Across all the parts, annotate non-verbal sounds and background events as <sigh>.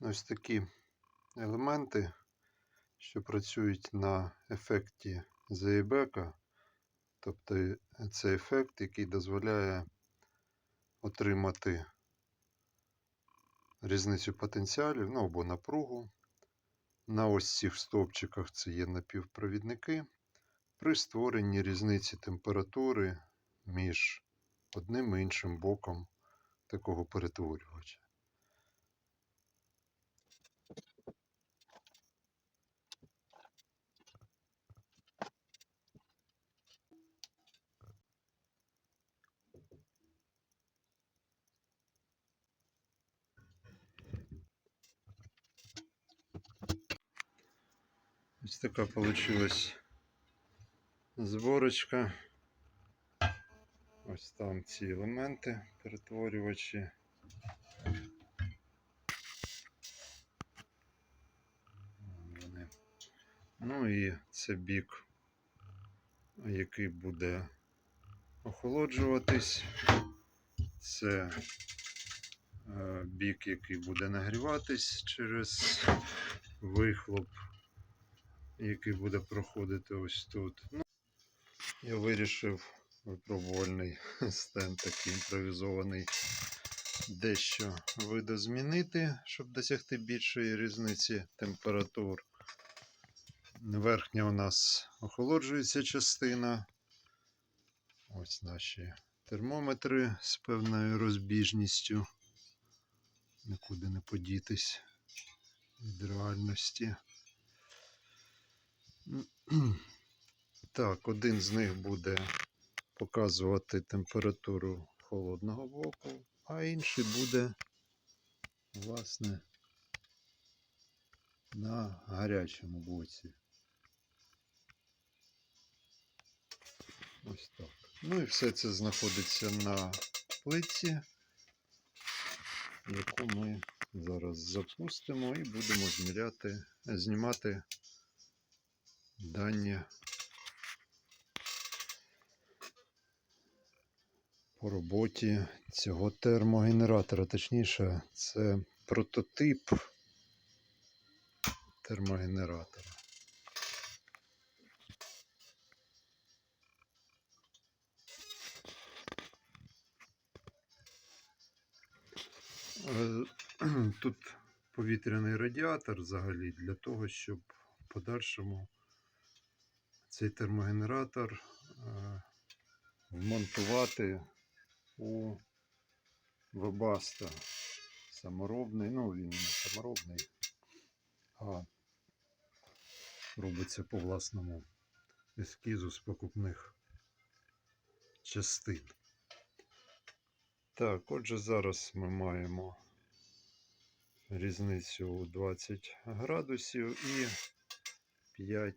ось такі елементи, що працюють на ефекті Зейбека. Тобто це ефект, який дозволяє отримати різницю потенціалів ну, або напругу. На ось цих стовпчиках це є напівпровідники при створенні різниці температури між одним і іншим боком такого перетворювача. Ось така получилась зборочка. Ось там ці елементи перетворювачі. Ну і це бік, який буде охолоджуватись. Це е, бік, який буде нагріватись через вихлоп, який буде проходити ось тут. Ну, я вирішив випробувальний <laughs> стенд такий імпровізований дещо видозмінити, щоб досягти більшої різниці температур. Верхня у нас охолоджується частина. Ось наші термометри з певною розбіжністю. Нікуди не подітись від реальності. <clears throat> Так, один з них буде показувати температуру холодного боку, а інший буде, власне, на гарячому боці. Ось так. Ну і все це знаходиться на плитці, яку ми зараз запустимо і будемо зміряти, знімати дані по роботі цього термогенератора. Точніше, це прототип термогенератора. Е, <clears throat> Тут повітряний радіатор взагалі для того, щоб в подальшому цей термогенератор е, вмонтувати у Webasto саморобний, ну він не саморобний, а робиться по власному ескізу з покупних частин. Так, отже, зараз ми маємо різницю у 20 градусів і 5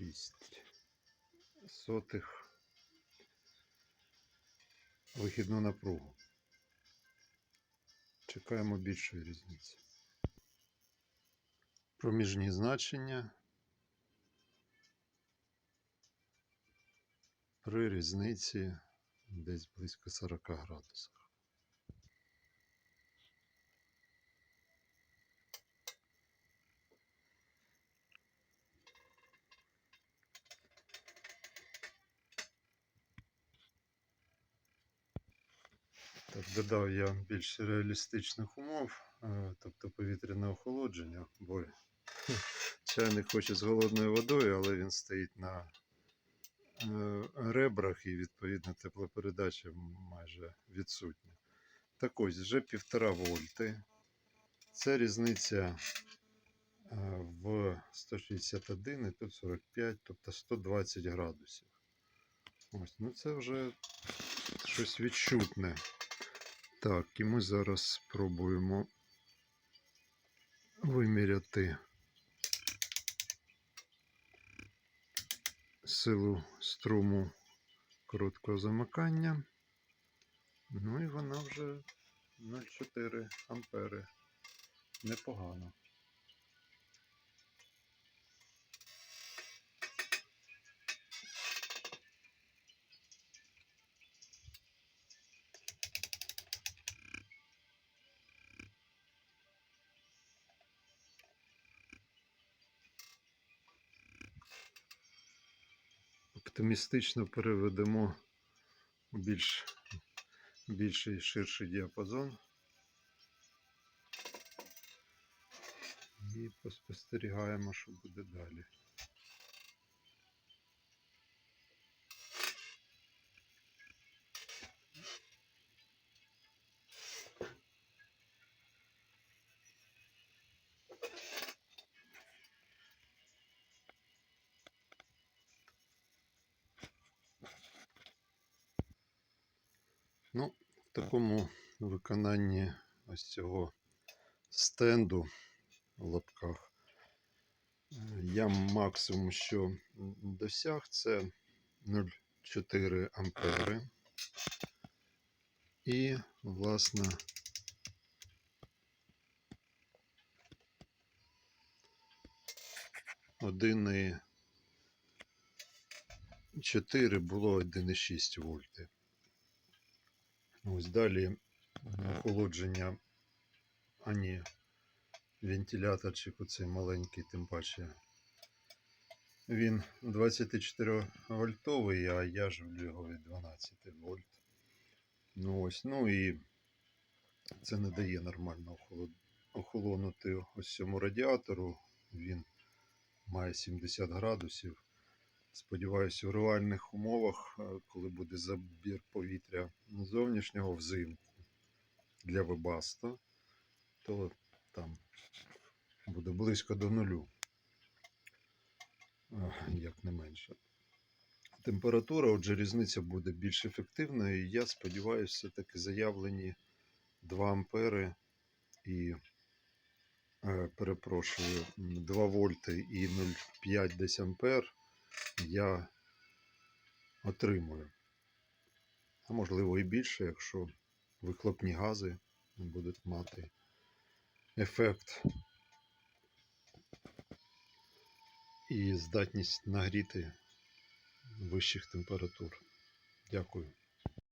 6 сотих вихідну напругу. Чекаємо більшої різниці. Проміжні значення при різниці десь близько 40 градусів. Так, додав я більш реалістичних умов, е, тобто повітряне охолодження, бо чайник хоче з голодною водою, але він стоїть на е, ребрах і відповідно теплопередача майже відсутня. Так ось вже 1,5 вольти. Це різниця е, в 161 і тут 45, тобто 120 градусів. Ось, ну це вже щось відчутне. Так, і ми зараз спробуємо виміряти силу струму короткого замикання. Ну і вона вже 0,4 ампери. Непогано. Оптимістично переведемо у більш, більший ширший діапазон. І поспостерігаємо, що буде далі. Ну, в такому виконанні ось цього стенду в лапках е, я максимум, що досяг, це 0,4 ампери. І, власне, один і 4 було 1,6 вольти. Ось далі охолодження, ані вентиляторчик оцей маленький, тим паче. Він 24 вольтовий, а я живлю його від 12 вольт. Ну ось, ну і це не дає нормально охолонути ось цьому радіатору. Він має 70 градусів. Сподіваюся, в реальних умовах, е, коли буде забір повітря зовнішнього взимку для вебаста, то там буде близько до нулю, е, як не менше. Температура, отже, різниця буде більш ефективною. І я сподіваюся, все-таки заявлені 2 ампери і е, перепрошую, 2 вольти і 0,5 десь ампер я отримую. А можливо і більше, якщо вихлопні гази будуть мати ефект і здатність нагріти вищих температур. Дякую.